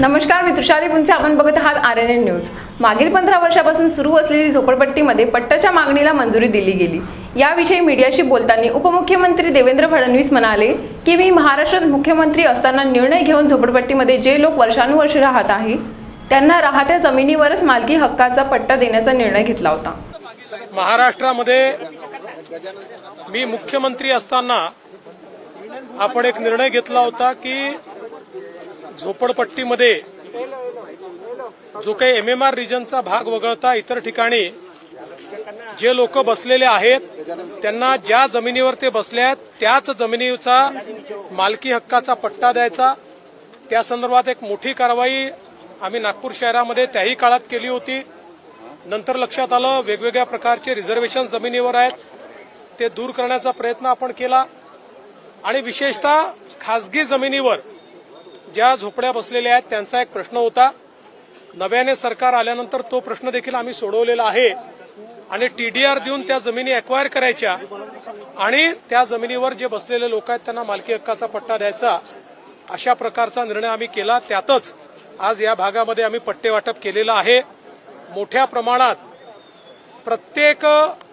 नमस्कार मी तुषारी पुंचे आपण बघत आहात आर एन एन न्यूज. मागील पंधरा वर्षापासून सुरू असलेली झोपडपट्टीमध्ये पट्ट्याच्या मागणीला मंजुरी दिली गेली. याविषयी मीडियाशी बोलताना उपमुख्यमंत्री देवेंद्र फडणवीस म्हणाले की मी महाराष्ट्रात मुख्यमंत्री असताना निर्णय घेऊन झोपडपट्टीमध्ये जे लोक वर्षानुवर्ष राहत आहे त्यांना राहत्या जमिनीवरच मालकी हक्काचा पट्टा देण्याचा निर्णय घेतला होता. महाराष्ट्रामध्ये मी मुख्यमंत्री असताना आपण एक निर्णय घेतला होता की झोपडपट्टीमध्ये जो काही एम एम आर रिजनचा भाग वगळता इतर ठिकाणी जे लोक बसलेले आहेत त्यांना ज्या जमिनीवर ते बसले आहेत त्याच जमिनीचा मालकी हक्काचा पट्टा द्यायचा. त्या संदर्भात एक मोठी कारवाई आम्ही नागपूर शहरामध्ये त्याही काळात केली होती. नंतर लक्षात आलं वेगवेगळ्या प्रकारचे रिझर्वेशन जमिनीवर आहेत. ते दूर करण्याचा प्रयत्न आपण केला. आणि विशेषतः खासगी जमिनीवर ज्या झोपड्या बसलेल्या आहेत त्यांचा एक प्रश्न होता. नव्याने सरकार आल्यानंतर तो प्रश्न देखील आम्ही सोडवलेला आहे. आणि टीडीआर देऊन त्या जमिनी अक्वायर करायच्या आणि त्या जमिनीवर जे बसलेले लोक आहेत त्यांना मालकी हक्काचा पट्टा द्यायचा. अशा प्रकारचा निर्णय आम्ही केला. त्यातच आज या भागामध्ये आम्ही पट्टे वाटप केलेलं आहे. मोठ्या प्रमाणात प्रत्येक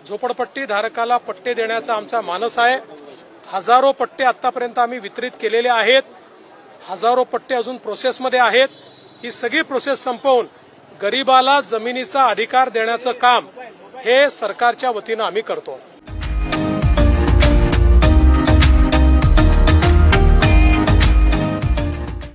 झोपडपट्टी धारकाला पट्टे देण्याचा आमचा मानस आहे. हजारो पट्टे आतापर्यंत आम्ही वितरित केलेले आहेत. हजारो पट्टे अजून प्रोसेसमध्ये आहेत. ही सगळी प्रोसेस संपवून गरिबाला जमिनीचा अधिकार देण्याचं काम हे सरकारच्या वतीनं आम्ही करतो.